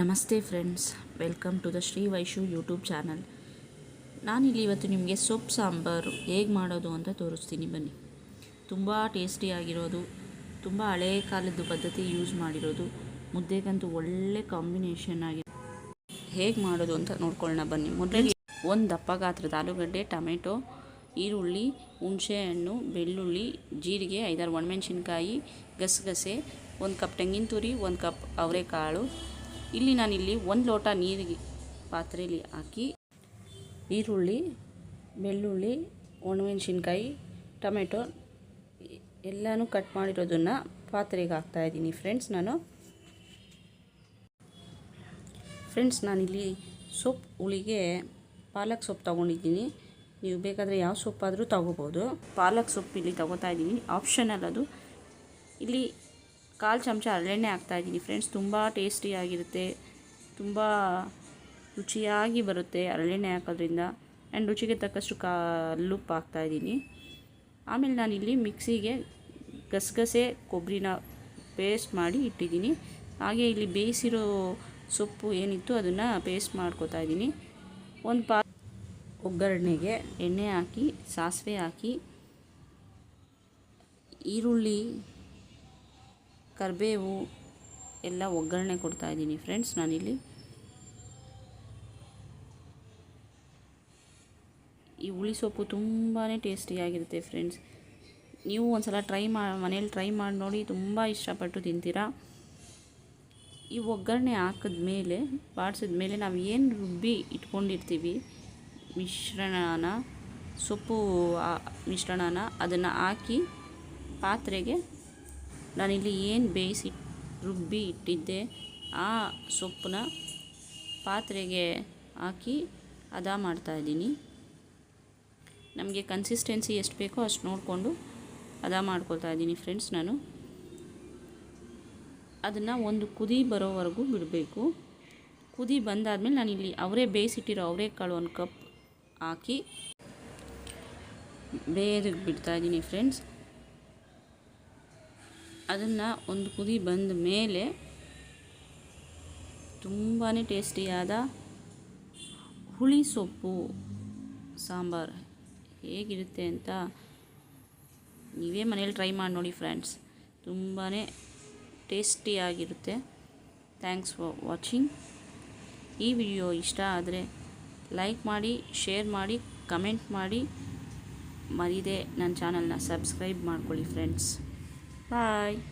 ನಮಸ್ತೆ friends, welcome to the Shri Vaishu YouTube channel. ನಾನಿಲ್ಲಿ ಇವತ್ತು ನಿಮಗೆ ಸೊಪ್ಪು ಸಾಂಬಾರು ಹೇಗೆ ಮಾಡೋದು ಅಂತ ತೋರಿಸ್ತೀನಿ ಬನ್ನಿ. ತುಂಬ ಟೇಸ್ಟಿಯಾಗಿರೋದು ತುಂಬ ಹಳೆ ಕಾಲದ ಪದ್ಧತಿ ಯೂಸ್ ಮಾಡಿರೋದು, ಮುದ್ದೆಗಂತೂ ಒಳ್ಳೆ ಕಾಂಬಿನೇಷನ್ ಆಗಿದೆ ಹೇಗೆ ಮಾಡೋದು ಅಂತ ನೋಡ್ಕೊಳ್ಳೋಣ ಬನ್ನಿ. ಮೊದಲಿಗೆ ಒಂದು ದಪ್ಪ ಗಾತ್ರದ ಆಲೂಗಡ್ಡೆ, ಟೊಮೆಟೊ, ಈರುಳ್ಳಿ, ಹುಣಸೆಹಣ್ಣು, ಬೆಳ್ಳುಳ್ಳಿ, ಜೀರಿಗೆ, ಐದಾರು ಒಣಮೆಣ್ಸಿನ್ಕಾಯಿ, ಗಸಗಸೆ, ಒಂದು ಕಪ್ ತೆಂಗಿನ ತುರಿ, ಒಂದು ಕಪ್ ಅವರೆಕಾಳು ಇಲ್ಲಿ ನಾನಿಲ್ಲಿ ಒಂದು ಲೋಟ ನೀರಿಗೆ ಪಾತ್ರೆಯಲ್ಲಿ ಹಾಕಿ, ಈರುಳ್ಳಿ, ಬೆಳ್ಳುಳ್ಳಿ, ಒಣಮೆಣ್ಸಿನ್ಕಾಯಿ, ಟೊಮೆಟೊ, ಎಲ್ಲನೂ ಕಟ್ ಮಾಡಿರೋದನ್ನು ಪಾತ್ರೆಗೆ ಹಾಕ್ತಾಯಿದ್ದೀನಿ ಫ್ರೆಂಡ್ಸ್ ನಾನು. ಫ್ರೆಂಡ್ಸ್ ನಾನಿಲ್ಲಿ ಸೊಪ್ಪು, ಹುಳಿಗೆ ಪಾಲಕ್ ಸೊಪ್ಪು ತೊಗೊಂಡಿದ್ದೀನಿ. ನೀವು ಬೇಕಾದರೆ ಯಾವ ಸೊಪ್ಪಾದರೂ ತೊಗೋಬೋದು. ಪಾಲಕ್ ಸೊಪ್ಪು ಇಲ್ಲಿ ತೊಗೋತಾ ಇದ್ದೀನಿ. ಆಪ್ಷನಲ್ ಅದು. ಇಲ್ಲಿ ಕಾಲು ಚಮಚ ಹರಳೆಣ್ಣೆ ಹಾಕ್ತಾಯಿದ್ದೀನಿ ಫ್ರೆಂಡ್ಸ್ ತುಂಬ ಟೇಸ್ಟಿಯಾಗಿರುತ್ತೆ ತುಂಬ ರುಚಿಯಾಗಿ ಬರುತ್ತೆ ಹರಳೆಣ್ಣೆ ಹಾಕೋದ್ರಿಂದ. ಆ್ಯಂಡ್ ರುಚಿಗೆ ತಕ್ಕಷ್ಟು ಕಲ್ಲುಪ್ಪು ಹಾಕ್ತಾಯಿದ್ದೀನಿ ಆಮೇಲೆ ನಾನಿಲ್ಲಿ ಮಿಕ್ಸಿಗೆ ಗಸಗಸೆ ಕೊಬ್ಬರಿನ ಪೇಸ್ಟ್ ಮಾಡಿ ಇಟ್ಟಿದ್ದೀನಿ. ಹಾಗೆ ಇಲ್ಲಿ ಬೇಯಿಸಿರೋ ಸೊಪ್ಪು ಏನಿತ್ತು ಅದನ್ನು ಪೇಸ್ಟ್ ಮಾಡ್ಕೋತಾ ಇದ್ದೀನಿ. ಒಂದು ಪಾ, ಒಗ್ಗರಣೆಗೆ ಎಣ್ಣೆ ಹಾಕಿ, ಸಾಸಿವೆ ಹಾಕಿ, ಈರುಳ್ಳಿ ಕರಿಬೇವು ಎಲ್ಲ ಒಗ್ಗರಣೆ ಕೊಡ್ತಾ ಇದ್ದೀನಿ ಫ್ರೆಂಡ್ಸ್ ನಾನಿಲ್ಲಿ ಈ ಹುಳಿ ಸೊಪ್ಪು ತುಂಬಾ ಟೇಸ್ಟಿಯಾಗಿರುತ್ತೆ ಫ್ರೆಂಡ್ಸ್ ನೀವು ಒಂದು ಸಲ ಟ್ರೈ ಮಾ, ಮನೇಲಿ ಟ್ರೈ ಮಾಡಿ ನೋಡಿ ತುಂಬ ಇಷ್ಟಪಟ್ಟು ತಿಂತೀರಾ. ಈ ಒಗ್ಗರಣೆ ಹಾಕಿದ ಮೇಲೆ ಬಾಡಿಸಿದ ಮೇಲೆ ನಾವು ಏನು ರುಬ್ಬಿ ಇಟ್ಕೊಂಡಿರ್ತೀವಿ, ಮಿಶ್ರಣನ, ಸೊಪ್ಪು ಮಿಶ್ರಣನ ಅದನ್ನು ಹಾಕಿ ಪಾತ್ರೆಗೆ ನಾನಿಲ್ಲಿ ಏನು ಬೇಯಿಸಿ ರುಬ್ಬಿ ಇಟ್ಟಿದ್ದೆ, ಆ ಸೊಪ್ಪನ್ನ ಪಾತ್ರೆಗೆ ಹಾಕಿ ಹದ ಮಾಡ್ತಾಯಿದ್ದೀನಿ ನಮಗೆ ಕನ್ಸಿಸ್ಟೆನ್ಸಿ ಎಷ್ಟು ಬೇಕೋ ಅಷ್ಟು ನೋಡಿಕೊಂಡು ಅದ ಮಾಡ್ಕೊಳ್ತಾ ಇದ್ದೀನಿ ಫ್ರೆಂಡ್ಸ್ ನಾನು. ಅದನ್ನು ಒಂದು ಕುದಿ ಬರೋವರೆಗೂ ಬಿಡಬೇಕು. ಕುದಿ ಬಂದಾದಮೇಲೆ ನಾನಿಲ್ಲಿ ಅವರೇ ಬೇಯಿಸಿಟ್ಟಿರೋ ಅವರೆಕಾಳು ಒಂದು ಕಪ್ ಹಾಕಿ ಬೇಯದಕ್ಕೆ ಬಿಡ್ತಾಯಿದ್ದೀನಿ ಫ್ರೆಂಡ್ಸ್ ಅದನ್ನು ಒಂದು ಕುದಿ ಬಂದ ಮೇಲೆ ತುಂಬಾ ಟೇಸ್ಟಿಯಾದ ಹುಳಿ ಸೊಪ್ಪು, ಸಾಂಬಾರು ಹೇಗಿರುತ್ತೆ ಅಂತ ನೀವೇ ಮನೇಲಿ ಟ್ರೈ ಮಾಡಿ ನೋಡಿ ಫ್ರೆಂಡ್ಸ್ ತುಂಬಾ ಟೇಸ್ಟಿಯಾಗಿರುತ್ತೆ. ಥ್ಯಾಂಕ್ಸ್ ಫಾರ್ ವಾಚಿಂಗ್ ಈ ವಿಡಿಯೋ ಇಷ್ಟ ಆದರೆ ಲೈಕ್ ಮಾಡಿ ಶೇರ್ ಮಾಡಿ ಕಮೆಂಟ್ ಮಾಡಿ. ಮರಿದೆ ನನ್ನ ಚಾನಲ್ನ ಸಬ್ಸ್ಕ್ರೈಬ್ ಮಾಡ್ಕೊಳ್ಳಿ ಫ್ರೆಂಡ್ಸ್ Bye.